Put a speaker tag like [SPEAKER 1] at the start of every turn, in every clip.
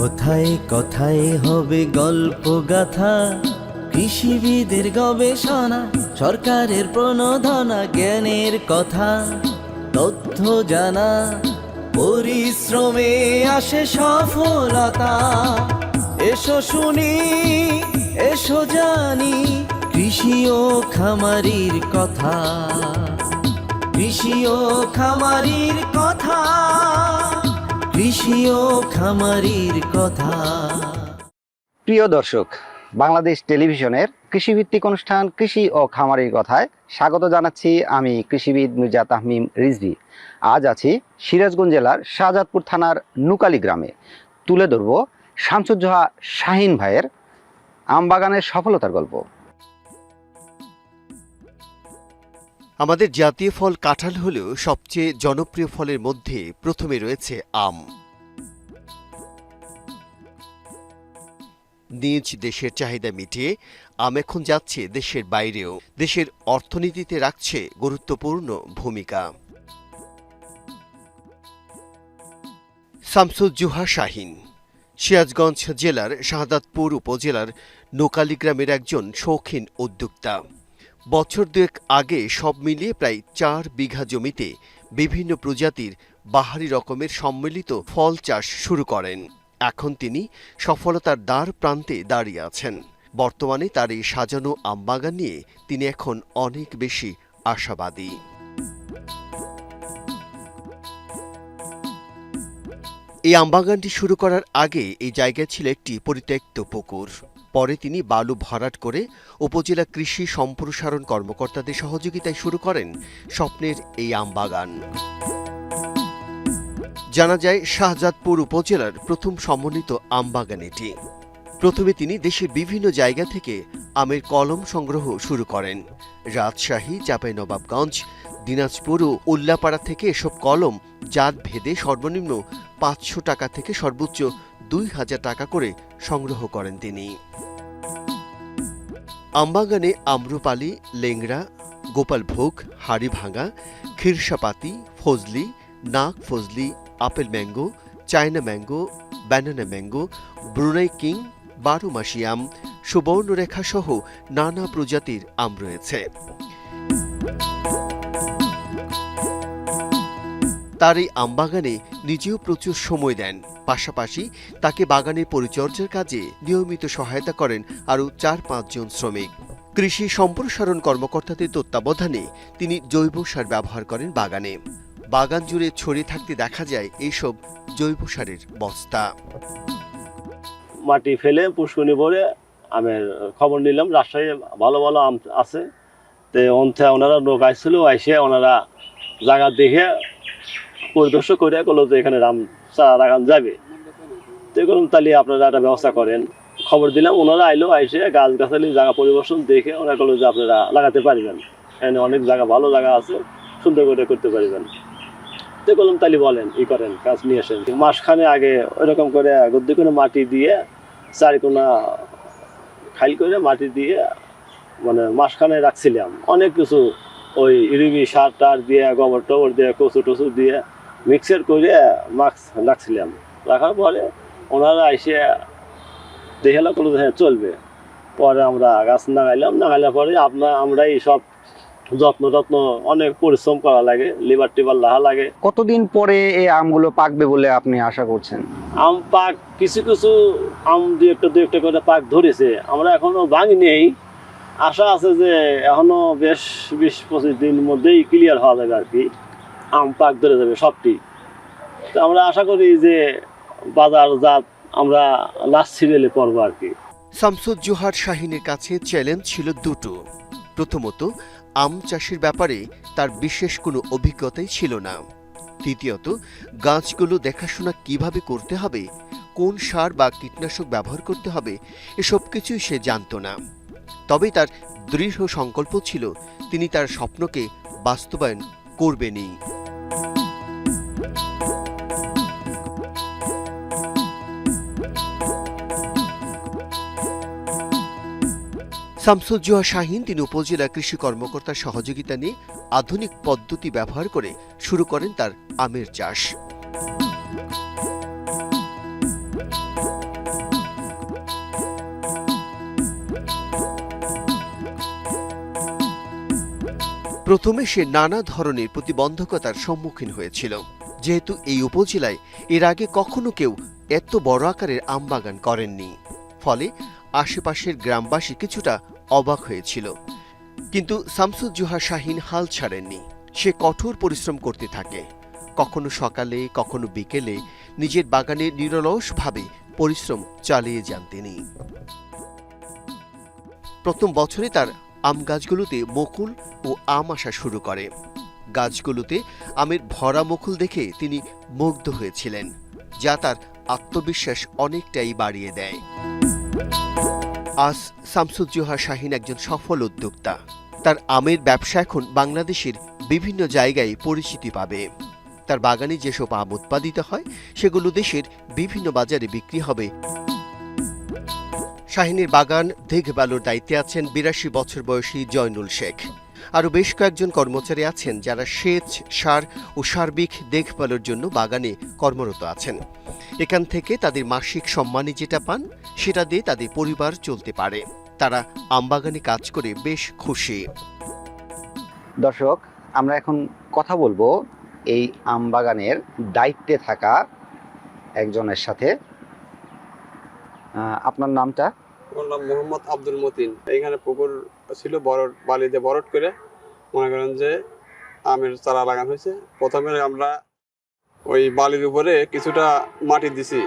[SPEAKER 1] কথায় কথায় হবে গল্প গাথা। কৃষিবিদের গবেষণা, সরকারের প্রণোদনা, জ্ঞানের কথা, তথ্য জানা। পরিশ্রমে আসে সফলতা। এসো শুনি, এসো জানি, কৃষি ও খামারির কথা। কৃষি ও খামারির কথা, কৃষি ও খামারির কথা।
[SPEAKER 2] প্রিয় দর্শক, বাংলাদেশ টেলিভিশনের কৃষিভিত্তিক অনুষ্ঠান কৃষি ও খামারের কথায় স্বাগত জানাচ্ছি আমি কৃষিবিদ মির্জা তাহমিম রিজভি। আজ আছি সিরাজগঞ্জ জেলার শাহজাদপুর থানার নুকালি গ্রামে। তুলে ধরব শামসুজ্জোহা শাহিন ভাইয়ের আমবাগানের সফলতার গল্প।
[SPEAKER 3] আমাদের জাতীয় ফল কাঁঠাল হলেও সবচেয়ে জনপ্রিয় ফলের মধ্যে প্রথমে রয়েছে আম। নিজ দেশের চাহিদা মিটিয়ে আম এখন যাচ্ছে দেশের বাইরেও। দেশের অর্থনীতিতে রাখছে গুরুত্বপূর্ণ ভূমিকা। শামসুজ্জোহা শাহিন, সিরাজগঞ্জ জেলার শাহাদাতপুর উপজেলার নোকালী গ্রামের একজন শৌখিন উদ্যোক্তা। বছর দুয়েক আগে সব মিলিয়ে প্রায় চার বিঘা জমিতে বিভিন্ন প্রজাতির বাহারি রকমের সম্মিলিত ফল চাষ শুরু করেন। এখন তিনি সফলতার দ্বার প্রান্তে দাঁড়িয়ে আছেন। বর্তমানে তার এই সাজানো আমবাগান নিয়ে তিনি এখন অনেক বেশি আশাবাদী। এই আমবাগানটি শুরু করার আগে এই জায়গায় ছিল একটি পরিত্যক্ত পুকুর। পরে তিনি বালু ভরাট করে উপজেলা কৃষি সম্প্রসারণ কর্মকর্তাদের সহযোগিতায় শুরু করেন স্বপ্নের এই আমবাগান। জানা যায়, শাহজাদপুর উপজেলার প্রথম সমন্বিত আমবাগান এটি। প্রথমে তিনি দেশের বিভিন্ন জায়গা থেকে আমের কলম সংগ্রহ শুরু করেন। রাজশাহী, চাঁপাইনবাবগঞ্জ, দিনাজপুর ও উল্লাপাড়া থেকে এসব কলম জাত ভেদে সর্বনিম্ন পাঁচশো টাকা থেকে সর্বোচ্চ দুই হাজার টাকা করে সংগ্রহ করেন তিনি। আমবাগানে Amrapali, Langra, Gopalbhog, হাড়িভাঙা, Khirsapati, Fazli Nak Fazli, apple mango, China mango, banana mango, Brunei king বারো আম সুবর্ণরেখা সহ নানা প্রজাতির আম রয়েছে। তার এই আমবাগানে নিজেও প্রচুর সময় দেন। পাশাপাশি তাকে বাগানের পরিচর্যার কাজে নিয়মিত সহায়তা করেন আরও চার পাঁচজন শ্রমিক। কৃষি সম্প্রসারণ কর্মকর্তাদের তত্ত্বাবধানে তিনি জৈব সার ব্যবহার করেন বাগানে। বাগান জুড়ে ছড়িয়ে থাকতে দেখা যায় এইসব জৈব সারের বস্তা।
[SPEAKER 4] মাটি ফেলে পুষ্কনি ভরে আমের খবর নিলাম, রাজশাহী ভালো ভালো আম আছে। তো অন্থে ওনারা লোক আইছিল আইসে ওনারা জায়গা দেখে পরিদর্শন করে গেলো যে এখানে রাম চারা লাগান যাবে। তো এরকম তাহলে আপনারা একটা ব্যবস্থা করেন। খবর দিলাম, ওনারা আইলো, আইসে গাছ গাছালি, জায়গা পরিবর্তন দেখে ওনারা বলল যে আপনারা লাগাতে পারবেন। এখানে অনেক জায়গা, ভালো জায়গা আছে, সুন্দর করে করতে পারবেন। তো বললাম তাহলে বলেন, ই করেন, কাজ নিয়ে আসেন। মাসখানে আগে ওইরকম করে গদ্দি করে মাটি দিয়ে চারিকোনা খাইল করে মাটি দিয়ে মানে মাসখানে রাখছিলাম। অনেক কিছু, ওই ইরিবি সার টার দিয়ে, গোবর টবর দিয়ে, কচু টচু দিয়ে মিক্সার করে মাস্ক রাখছিলাম। রাখার পরে ওনারা এসে দেখে করল যে হ্যাঁ চলবে। পরে আমরা গাছ লাগাইলাম লাগাইলার পরে আপনার আমরাই সব যত্ন টত্ন অনেক পরিশ্রম করা লাগে লিভার টিভার লাহা লাগে।
[SPEAKER 2] কতদিন পরে এই আমগুলো পাকবে বলে আপনি আশা করছেন?
[SPEAKER 4] আম পাক কিছু কিছু আম দু একটা দু একটা করে পাক ধরেছে। আমরা এখনও ভাঙি নেই। আশা আছে যে এখনও বেশ বিশ পঁচিশ দিন মধ্যেই ক্লিয়ার হওয়া যাবে আর কি। আম পাক ধরে যাবে সবটি। তো আমরা আশা করি যে বাজার জাত আমরা লাস্ট সিরিয়ালে পড়ব আর কি।
[SPEAKER 3] শামসুজ্জোহার শাহিনের কাছে চ্যালেঞ্জ ছিল দুটো। প্রথমত, আম চাষের ব্যাপারে তার বিশেষ কোনো অভিজ্ঞতাই ছিল না। দ্বিতীয়ত গাছগুলো দেখাশোনা কীভাবে করতে হবে, কোন সার বা কীটনাশক ব্যবহার করতে হবে, এসব কিছুই সে জানত না। তবে তার দৃঢ় সংকল্প ছিল, তিনি তার স্বপ্নকে বাস্তবায়ন করবেনই। শামসুজ্জোহা শাহিন, তিনি উপজেলা কৃষি কর্মকর্তার সহযোগিতা নিয়ে আধুনিক পদ্ধতি ব্যবহার করে শুরু করেন তার আমের চাষ। প্রথমে সে নানা ধরনের প্রতিবন্ধকতার সম্মুখীন হয়েছিল। যেহেতু এই উপজেলায় এর আগে কখনো কেউ এত বড় আকারের আম বাগান করেননি। ফলে আশেপাশের গ্রামবাসী কিছুটা অবাক হয়েছিল। কিন্তু শামসুজ্জোহা শাহিন হাল ছাড়েননি। সে কঠোর পরিশ্রম করতে থাকে। কখনো সকালে, কখনো বিকেলে নিজের বাগানে নিরলসভাবে পরিশ্রম চালিয়ে যান তিনি। প্রথম বছরে তার আম গাছগুলোতে মুকুল ও আম আসা শুরু করে। গাছগুলোতে আমের ভরা মুকুল দেখে তিনি মুগ্ধ হয়েছিলেন, যা তার আত্মবিশ্বাস অনেকটাই বাড়িয়ে দেয়। আজ শামসুজ্জোহা শাহিন একজন সফল উদ্যোক্তা। তার আমের ব্যবসা এখন বাংলাদেশের বিভিন্ন জায়গায় পরিচিতি পাবে। তার বাগানে যেসব আম উৎপাদিত হয়, সেগুলো দেশের বিভিন্ন বাজারে বিক্রি হবে। শাহিনের বাগান দেখভালের দায়িত্বে আছেন বিরাশি বছর বয়সী জয়নুল শেখ। আরও বেশ কয়েকজন কর্মচারী আছেন যারা সেচ, সার ও সার্বিক দেখভালের জন্য বাগানে কর্মরত আছেন। এখান থেকে তাদের মাসিক সম্মানী যেটা পান, সেটা দিয়ে তাদের পরিবার চলতে পারে। তারা আমবাগানে কাজ করে বেশ খুশি।
[SPEAKER 2] দর্শক, আমরা এখন কথা বলব এই আম বাগানের দায়িত্বে থাকা একজনের সাথে। আপনার নামটা?
[SPEAKER 5] আমার নাম মোহাম্মদ আব্দুল মতিন। এইখানে পুকুর ছিল বড় বালিতে বরট করে। মনে করেন যে আমের চারা লাগানো হয়েছে। প্রথমে আমরা ওই বালির উপরে কিছুটা মাটি দিছি।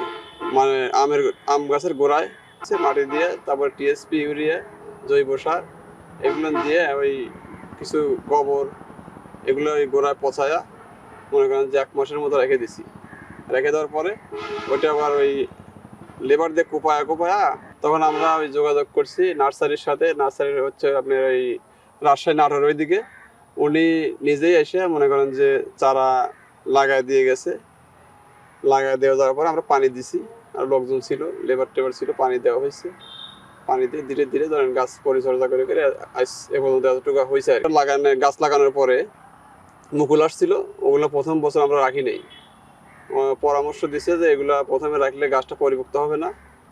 [SPEAKER 5] মানে আমের আম গাছের গোড়ায় মাটি দিয়ে, তারপর টিএসপি ইউরিয়া, জৈব সার এগুলো দিয়ে ওই কিছু গোবর এগুলো ওই গোড়ায় পচায়া মনে করেন যে এক মাসের মতো রেখে দিছি। রেখে দেওয়ার পরে ওইটা আবার ওই লেবার দিয়ে কোপায়া কোপায়া তখন আমরা ওই যোগাযোগ করছি নার্সারির সাথে। নার্সারির হচ্ছে আপনার ওই রাজশাহী নাটোর ওইদিকে। উনি নিজেই এসে মনে করেন যে চারা লাগায় দিয়ে গেছে। লাগায় দেওয়া যাওয়ার পর আমরা পানি দিছি। আর লোকজন ছিল লেবার টেবার ছিল, পানি দেওয়া হয়েছে। পানি দিয়ে ধীরে ধীরে ধরেন গাছ পরিচর্যা করে করে এ পর্যন্ত এতটুকু হয়েছে আর। লাগানো, গাছ লাগানোর পরে মুকুল আসছিল। ওগুলো প্রথম বছর আমরা রাখি নেই। পরামর্শ দিছে যে এগুলা প্রথমে রাখলে গাছটা পরিপক্ত হবে না।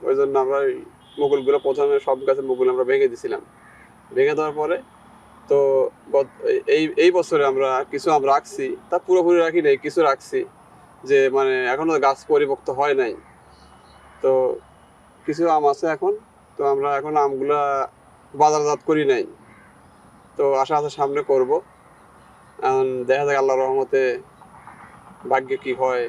[SPEAKER 5] ওই জন্য আমরা ওই মুকুলগুলো প্রথমে সব গাছের মুকুল আমরা ভেঙে দিছিলাম। ভেঙে দেওয়ার পরে তো এই এই বছরে আমরা কিছু আম রাখছি, তা পুরোপুরি রাখি নাই, কিছু রাখছি যে মানে এখনও গাছ পরিপক্ত হয় নাই। তো কিছু আম আছে এখন, তো আমরা এখন আমগুলা বাজারজাত করি নাই। তো আশা আছে সামনে করব। এখন দেখা যাক আল্লাহ রহমতে ভাগ্যে কি হয়।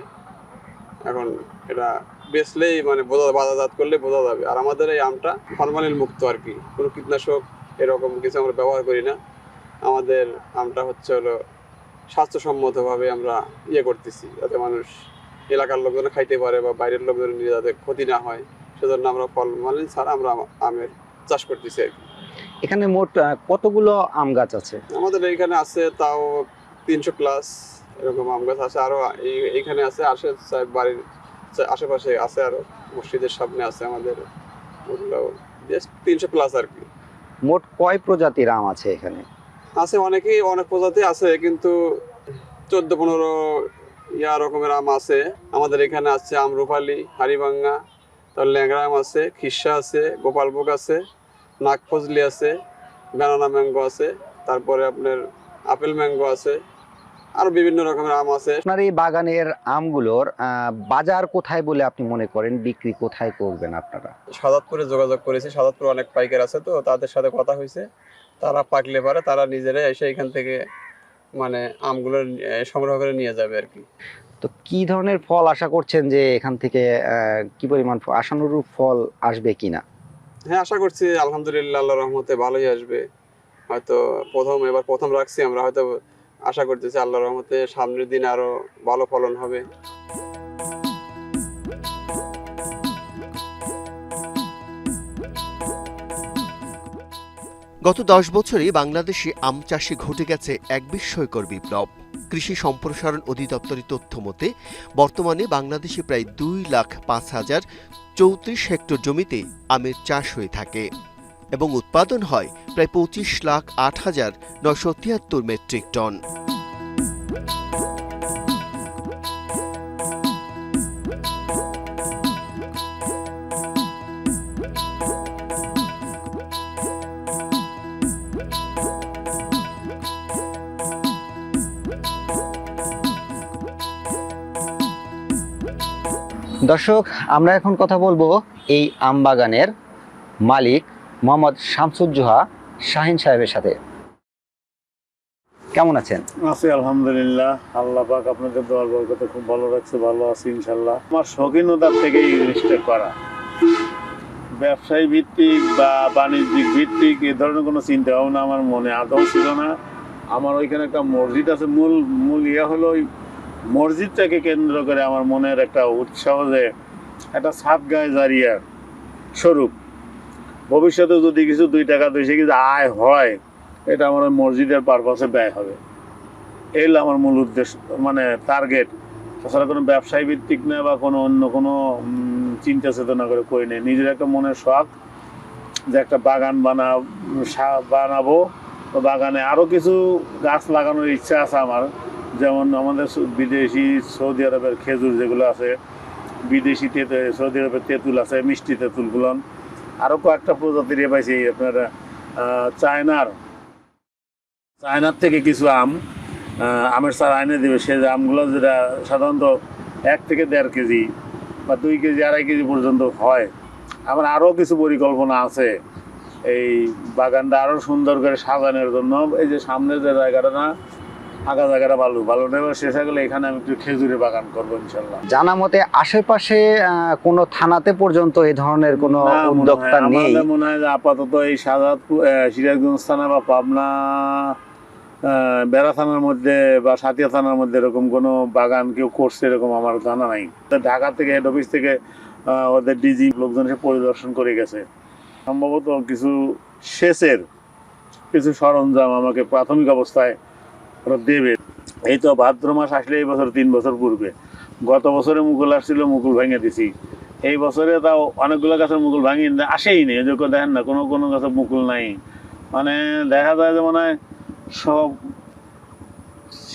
[SPEAKER 5] এখন এটা বেচলেই মানে বোঝা বাজারজাত করলে বোঝা যাবে। আর আমাদের এই আমটা ফরমালিন মুক্ত আর কি। কোনো কীটনাশক এরকম কিছু আমরা ব্যবহার করি না। আমাদের আমটা হচ্ছে হলো স্বাস্থ্যসম্মতভাবে আমরা ইয়ে করতেছি যাতে মানুষ এলাকার লোকজন খাইতে পারে বা বাইরের লোকজন নিয়ে যাতে ক্ষতি না হয়। সেজন্য আমরা ফলমালিন ছাড়া আমরা আমের চাষ করতেছি আর কি।
[SPEAKER 2] এখানে মোট কতগুলো আম গাছ আছে?
[SPEAKER 5] আমাদের এইখানে আছে তাও তিনশো প্লাস এরকম আম গাছ আছে। আরও এই- এইখানে আছে আশে সা- বাড়ির আশেপাশে আছে আরও? মসজিদের সামনে আছে আমাদের ওগুলো। তিনশো প্লাস আর কি।
[SPEAKER 2] মোট কয় প্রজাতির আম আছে এখানে?
[SPEAKER 5] আছে অনেকেই অনেক প্রজাতি আছে কিন্তু চোদ্দ পনেরো ইয়া রকমের আম আছে। আমাদের এখানে আছে আমরুপালি হারিবাঙ্গা তার ল্যাংড়া আম আছে খিসা আছে গোপালভোগ আছে নাগফজলি আছে ব্যানানা ম্যাঙ্গো আছে তারপরে আপনার আপেল ম্যাঙ্গো আছে আরও বিভিন্ন রকমের আম আছে।
[SPEAKER 2] আপনার এই বাগানের আমগুলোর বাজার কোথায় বলে আপনি মনে করেন? বিক্রি কোথায় করবেন আপনারা?
[SPEAKER 5] সাদাতপুরে যোগাযোগ করেছি। সাদাতপুরে অনেক পাইকার আছে তো তাদের সাথে কথা হয়েছে। তারা পাকলে পারে তারা নিজেরাই এসে এখান থেকে মানে আমগুলো সংগ্রহ করে নিয়ে যাবে আর কি।
[SPEAKER 2] তো কি ধরনের ফল আশা করছেন যে এখান থেকে কি পরিমাণ আশানুরূপ ফল আসবে কিনা?
[SPEAKER 5] হ্যাঁ আশা করছি আলহামদুলিল্লাহ আল্লাহ রহমতে ভালোই আসবে। হয়তো প্রথম এবার প্রথম রাখছি আমরা হয়তো আশা করতেছি আল্লাহ রহমতে সামনের দিন আরও ভালো ফলন হবে।
[SPEAKER 3] গত দশ বছরে বাংলাদেশে আম চাষে ঘটে গেছে এক বিস্ময়কর বিপ্লব। কৃষি সম্প্রসারণ অধিদপ্তরের তথ্য মতে, বর্তমানে বাংলাদেশে প্রায় দুই লাখ পাঁচ হাজার চৌত্রিশ হেক্টর জমিতে আমের চাষ হয়ে থাকে। এবং উৎপাদন হয় প্রায় পঁচিশ লাখ আট হাজার নয়শো তিয়াত্তর মেট্রিক টন।
[SPEAKER 2] দর্শক, আমরা এখন কথা বলব এই আম বাগানের মালিক মোহাম্মদ শামসুজ্জোহা শাহিন সাহেবের সাথে। কেমন আছেন?
[SPEAKER 6] আছি, আলহামদুলিল্লাহ। আল্লাহ পাক আপনাদের দোয়ার বরকতে খুব ভালো রাখছে, ভালো আছি ইনশাল্লাহ আমার শৌখিনতার থেকে এই জিনিসটা করা। ব্যবসায়ী ভিত্তিক বা বাণিজ্যিক ভিত্তিক এ ধরনের কোনো চিন্তা ভাবনা আমার মনে আদৌ ছিল না। আমার ওইখানে একটা মসজিদ আছে, মূল মূল ইয়ে হলো ওই মসজিদটাকে কেন্দ্র করে আমার মনের একটা উৎসাহ যে একটা সাত গায়ে জারিয়ার স্বরূপ। ভবিষ্যতে যদি কিছু দুই টাকা দুই কিছু আয় হয়, এটা আমার মসজিদের পারপাসে ব্যয় হবে। এই আমার মূল উদ্দেশ্য মানে টার্গেট তাছাড়া কোনো ব্যবসায়ী ভিত্তিক না বা কোনো অন্য কোনো চিন্তা চেতনা করে করি নেই। নিজের একটা মনের শখ যে একটা বাগান বানা বানাবো। বাগানে আরও কিছু গাছ লাগানোর ইচ্ছা আছে আমার। যেমন আমাদের বিদেশি সৌদি আরবের খেজুর যেগুলো আছে, বিদেশি তেঁতুল সৌদি আরবের তেঁতুল আছে, মিষ্টি তেঁতুলগুলো আরও কয়েকটা প্রজাতির এ পাইছি, আপনার চায়নার। চায়নার থেকে কিছু আম আমের চারা আইনে দেবে। সে আমগুলো যেটা সাধারণত এক থেকে দেড় কেজি বা দুই কেজি, আড়াই কেজি পর্যন্ত হয়। আমার আরও কিছু পরিকল্পনা আছে। এই বাগানটা আরও সুন্দর করে সাজানোর জন্য। এই যে সামনে যে জায়গাটা না ফাঁকা জায়গাটা ভালো ভালো নেবে শেষ হয়ে গেলে এখানে আমি একটু খেজুরে বাগান করব ইনশাল্লাহ।
[SPEAKER 2] জানা মতে আশেপাশে কোনো থানাতে পর্যন্ত এই ধরনের কোনো উদ্যোক্তা নেই?
[SPEAKER 6] মনে হয় আপাতত এই শাহজাদপুর আহ, সিরাজগঞ্জ থানা বা পাবনা বেড়া থানার মধ্যে বা সাতিয়া থানার মধ্যে এরকম কোনো বাগান কেউ করছে এরকম আমার জানা নাই। তো ঢাকা থেকে হেড অফিস থেকে ওদের ডিজি লোকজন এসে পরিদর্শন করে গেছে। সম্ভবত কিছু সেচের কিছু সরঞ্জাম আমাকে প্রাথমিক অবস্থায় দেবে। এই তো ভাদ্র মাস আসলে এই বছর তিন বছর পূর্বে। গত বছরে মুকুল আসছিল মুকুল ভেঙে দিছি। এই বছরে তাও অনেকগুলো গাছের মুকুল ভাঙি আসেই নেই। যে দেখেন না কোনো কোনো গাছের মুকুল নাই। মানে দেখা যায় যে মানে সব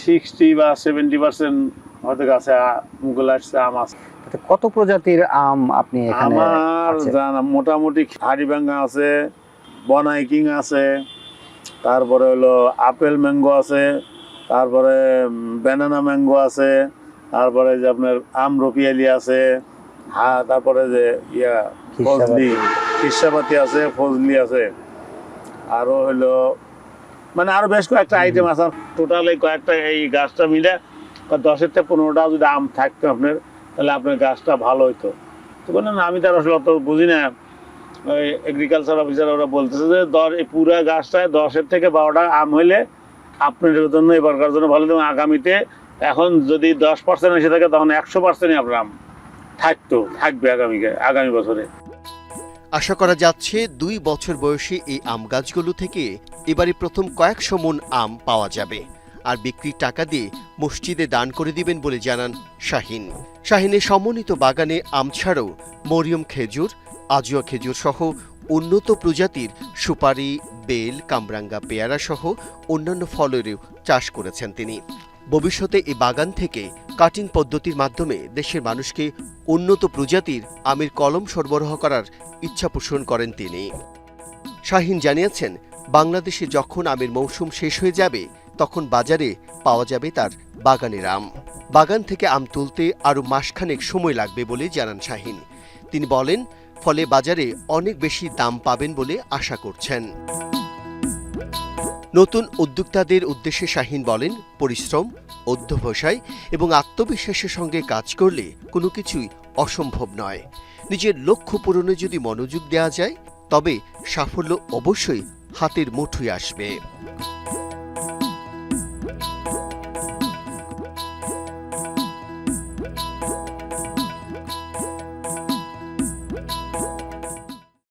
[SPEAKER 6] সিক্সটি বা সেভেন্টি পার্সেন্ট হয়তো গাছে মুকুল আসছে আম আছে।
[SPEAKER 2] কত প্রজাতির আম আপনি
[SPEAKER 6] আমার? জানা মোটামুটি হাড়িভাঙ্গা আছে বনাইকিং আছে তারপরে হলো আপেল ম্যাঙ্গো আছে তারপরে ব্যানানা ম্যাঙ্গো আছে তারপরে যে আপনার আমরপিয়ালি আছে হ্যাঁ তারপরে যে ইয়া ফজলি খিসাপাতি আছে ফজলি আছে। আরও হলো মানে আরও বেশ কয়েকটা আইটেম আছে। টোটাল এই কয়েকটা এই গাছটা মিলে দশের থেকে পনেরোটা যদি আম থাকতো আপনার তাহলে আপনার গাছটা ভালো হইতো। তো বললেন আমি তার আসলে অত বুঝি না। ওই এগ্রিকালচার অফিসার ওরা বলতেছে যে দশ এই পুরো গাছটায় দশের থেকে বারোটা আম হইলে আপনার জন্য এবারকার জন্য ভালো এবং আগামীতে এখন যদি দশ পার্সেন্ট এসে থাকে, তখন একশো পার্সেন্টই আপনার থাকতো, থাকবে আগামী আগামী বছরে।
[SPEAKER 3] আশা করা যাচ্ছে দুই বছর বয়সী এই আম গাছগুলো থেকে এবারে প্রথম কয়েকশো মন আম পাওয়া যাবে। আর বিক্রির টাকা দিয়ে মসজিদে দান করে দিবেন বলে জানান শাহিন। শাহিনের সমন্বিত বাগানে আম ছাড়াও মরিয়ম খেজুর, আজুয়া খেজুর সহ উন্নত প্রজাতির সুপারি, বেল, কামরাঙ্গা পেয়ারা সহ অন্যান্য ফলেরও চাষ করেছেন তিনি। ভবিষ্যতে এই বাগান থেকে কাটিং পদ্ধতির মাধ্যমে দেশের মানুষকে উন্নত প্রজাতির আমের কলম সরবরাহ করার ইচ্ছা পোষণ করেন তিনি। শাহিন জানিয়েছেন, বাংলাদেশে যখন আমের মৌসুম শেষ হয়ে যাবে, তখন বাজারে পাওয়া যাবে তার বাগানের আম। বাগান থেকে আম তুলতে আরও মাসখানেক সময় লাগবে বলে জানান শাহিন। তিনি বলেন ফলে বাজারে অনেক বেশি দাম পাবেন বলে আশা করছেন। নতুন উদ্যোক্তাদের উদ্দেশ্যে শাহিন বলেন, পরিশ্রম, অধ্যবসায় এবং আত্মবিশ্বাসের সঙ্গে কাজ করলে কোনো কিছুই অসম্ভব নয়। নিজের লক্ষ্য পূরণে যদি মনোযোগ দেওয়া যায়, তবে সাফল্য অবশ্যই হাতের মুঠোয় আসবে।